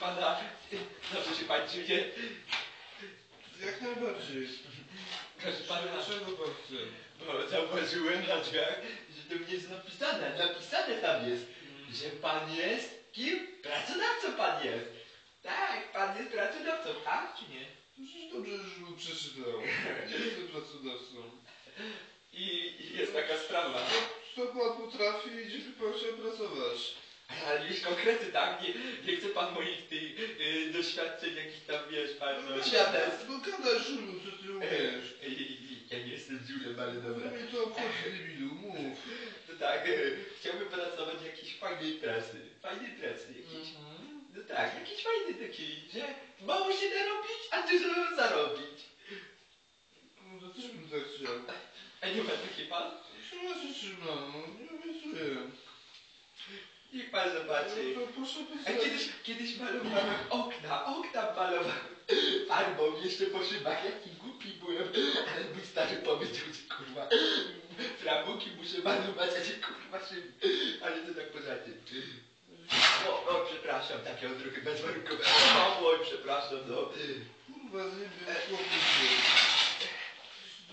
pana. Dobrze się pani czuje? Jak najbardziej. Proszę pana, Czego pan chce? bo zauważyłem na drzwiach, że to mnie jest napisane, napisane tam jest, że pan jest kim? Pracodawcą pan jest. Tak, pan jest pracodawcą, tak czy nie? Przecież dobrze, że był przeczytał. Nie jestem pracodawcą. I, i jest taka sprawa. Co pan potrafi i gdzie by pan chciał pracować? Już konkrety, tak? Nie, nie chce pan moich tych y, doświadczeń, jakichś tam, wiesz, pan, no, świadectw. No gadaj żulu, co ty umiesz. Ej, ej, Ja nie jestem dziurem, ale dobra. No mnie to obchodzi, debilu, mów. No tak, y, chciałbym pracować w jakiejś fajnej pracy. Fajnej pracy jakiejś. No tak, jakiś fajny taki, że mało się narobić, a dużo zarobić. No to też bym tak chciał. A nie ma taki pan? Się no nie obiecuję. No proszę A kiedyś, kiedyś malowałem okna, okna malowałem farbą jeszcze po szybach. Jaki głupi byłem, ale mój stary powiedział, że kurwa, framuki muszę malować, a nie kurwa szyby. Ale to tak poza tym. O, o, przepraszam, takie odruchy bezwarunkowe. O, oj, przepraszam, no. Kurwa, zjebie, chłopie.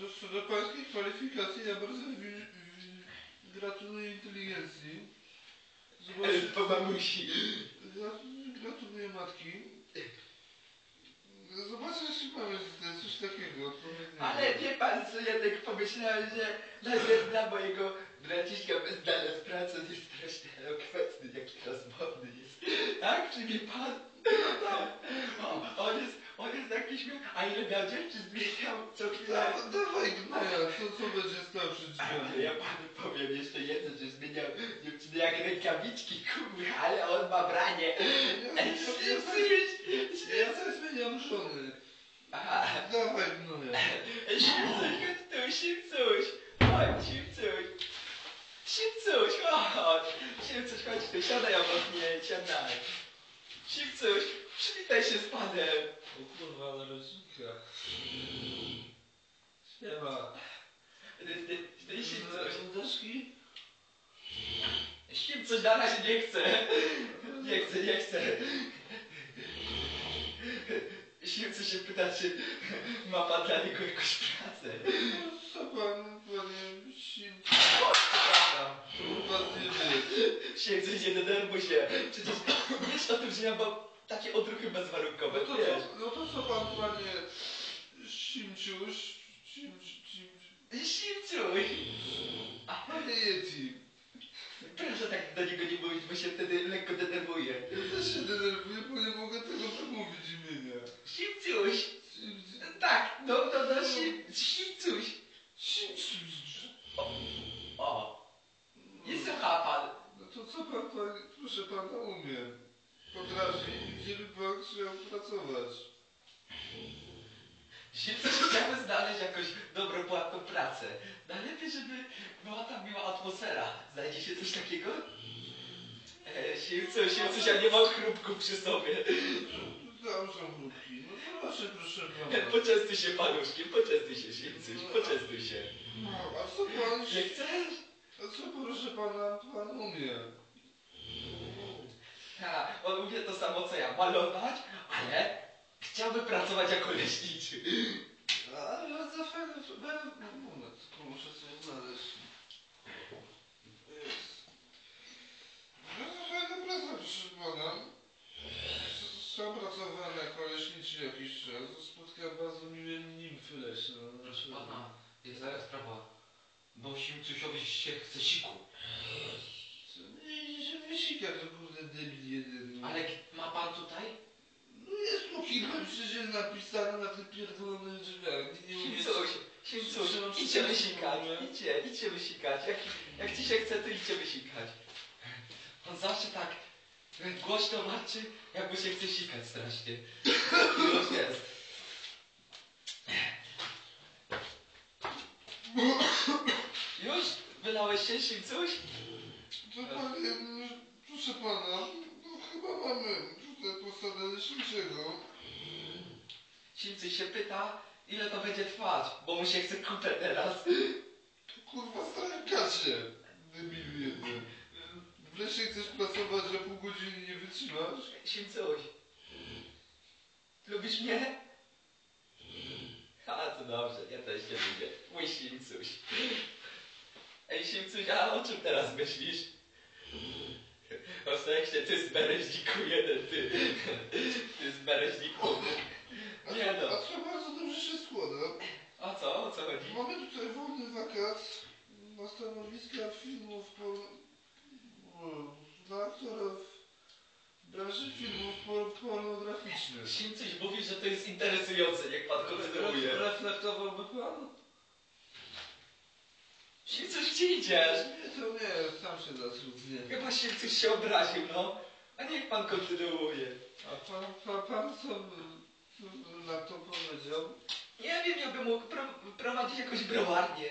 Do, do pańskiej kwalifikacji ja bardzo wi- wi- gratuluję inteligencji. Po mamusi. Gra- Gratuluję matki. Zobaczcie, czy mamy coś takiego. odpowiedniego. Ale wie pan co, ja tak pomyślałem, że nawet dla mojego braciszka bez znalazł pracę, on jest strasznie elokwentny, jaki rozmowny jest. Tak, czy wie pan? O, on jest, on jest jakiś, a ile miał dzieci zmieniał co chwilę. Da, dawaj gnoja, co, co będzie stał przed Ale drzwiami? ja panu powiem jeszcze jedno, że zmieniał dziewczyny jak rękawiczki, kurwa, ale on ma branie. Ja, ja, śmiesz, ja też zmieniam żony. Aha. Dawaj gnoja. Szybcuś, chodź tu, szybcuś. Chodź, szybcuś. Szybcuś, chodź. Szybcuś, chodź tu, siadaj obok mnie, siadaj. Szybcuś, przywitaj się z panem. O kurwa, ale rodzinka. Siema. Ty, ty, ty, Szybcuś. Daszki? Szybcuś na razie nie chce. Nie chcę, nie chcę. Szybcuś się pyta, czy ma pan dla niego jakąś pracę. Co pan, panie. Kurwa, zjebie. Szybcuś, nie denerwuj się. Przecież wiesz o tym, że ja mam takie odruchy bezwarunkowe, No to co, no to co pan, panie Simciuś? Sim, sim, Szybcuś. panie Yeti. Proszę tak do niego nie mówić, bo się wtedy lekko denerwuję. Ja też się denerwuję, bo nie mogę tego wymówić imienia. Szybcuś. Sim, Tak, no, no, no, Szybcuś. Simciuś. O, nie słucha pan. No to co pan, pan, proszę pana, umie? Potrafi i gdzie by pan chciał pracować? Szybcuś chciałby znaleźć jakąś dobrą, płatną pracę. Najlepiej, żeby była tam miła atmosfera. Znajdzie się coś takiego? E, Szybcuś, ja nie mam chrupków przy sobie. Tam są grupki. No proszę, proszę pana. Poczęstuj się paluszkiem, poczęstuj się, Szybcuś, poczęstuj się. No, a co pan... Nie chcesz? A co proszę pana, pan umie? On umie to samo co ja, malować, ale chciałby pracować jako leśniczy. A, bardzo fajne, fajne... Moment, tylko muszę sobie znaleźć. Jest. Bardzo fajna praca, proszę pana. S- Sam pracowałem jako leśniczy jakiś czas. Spotkałem bardzo miłe nimfy leśne. Proszę pana, jest taka sprawa. Bo Simcusiowi się chce siku. Idzie wysika, to kurde debil jeden. no. Ale ma pan tutaj? No jest tu kilka, przecież napisane na tym pierdolonych drzwiach. Nie, umiem... Simcuś, Simcuś, idźcie wysikać, idźcie, idźcie wysikać. Jak, jak ci się chce, to idźcie wysikać. On zawsze tak głośno marczy, jakby się chce sikać strasznie. Już jest. Już? Wylałeś się, Simcuś? To panie, proszę pana, no chyba mamy tutaj posadę leśniczego. Simcuś się pyta, ile to będzie trwać, bo mu się chce kupę teraz. To kurwa strajkacie, debilu jeden. Wreszcie chcesz pracować, że pół godziny nie wytrzymasz? Simcuś, Lubisz mnie? A, to dobrze, ja też cię lubię. Mój Simcuś. Ej, Simcuś, a o czym teraz myślisz? O seksie, ty z bereźniku jeden, ty. Ty z bereźniku. A, Nie no. a to bardzo dobrze się składa. O co? O co chodzi? Mamy tutaj wolny wakat na stanowiska filmów por... dla aktorów branży filmów por pornograficznych. Simcuś mówi, że to jest interesujące, niech pan kontynuuje. Reflektowałby pan? Simcuś, gdzie idziesz? Nie, to nie, sam się zatrudnię. Chyba Simcuś się obraził, no. A niech pan kontynuuje. A pan, pan, pan co na to powiedział? Nie wiem, ja bym mógł pro prowadzić jakąś browarnię.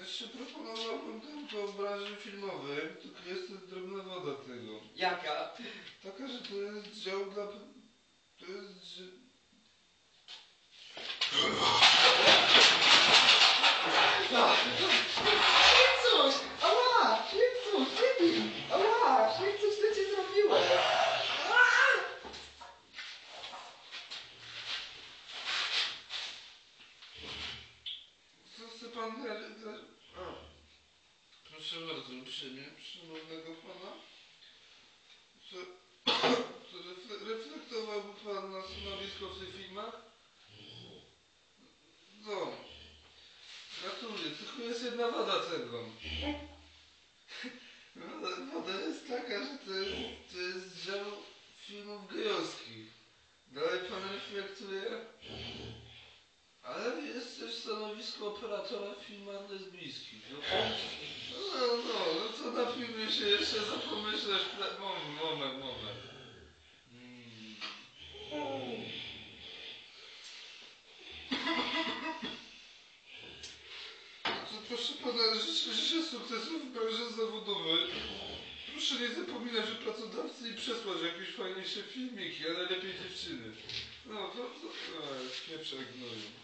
Jeszcze proponowałbym tylko branży filmowej, tylko jest drobna woda tego. Jaka? Taka, że to jest dział dla... To jest... dzi- Simcuś! Ała! Simcuś, nie bij! Ała! Simcuś, co ci zrobiłem? Co chce pan... re- re- A. Proszę bardzo, uprzejmie, szanownego pana. Czy, czy refle- reflektowałby pan na stanowisko w tych filmach? No. Gratuluję, tylko jest jedna wada tego. Woda, woda jest taka, że to jest, to jest dział filmów gejowskich. Dalej pan reflektuje? Ale jest też stanowisko operatora w lesbijskich. No, no, no, no się jeszcze zapomyśleć. Moment, moment, moment. Hmm. Proszę pana, życzę, sukcesów w branży zawodowej. Proszę nie zapominać o pracodawcy i przesłać jakieś fajniejsze filmiki, ale lepiej dziewczyny. No, to, to, to, to nie przegnoję.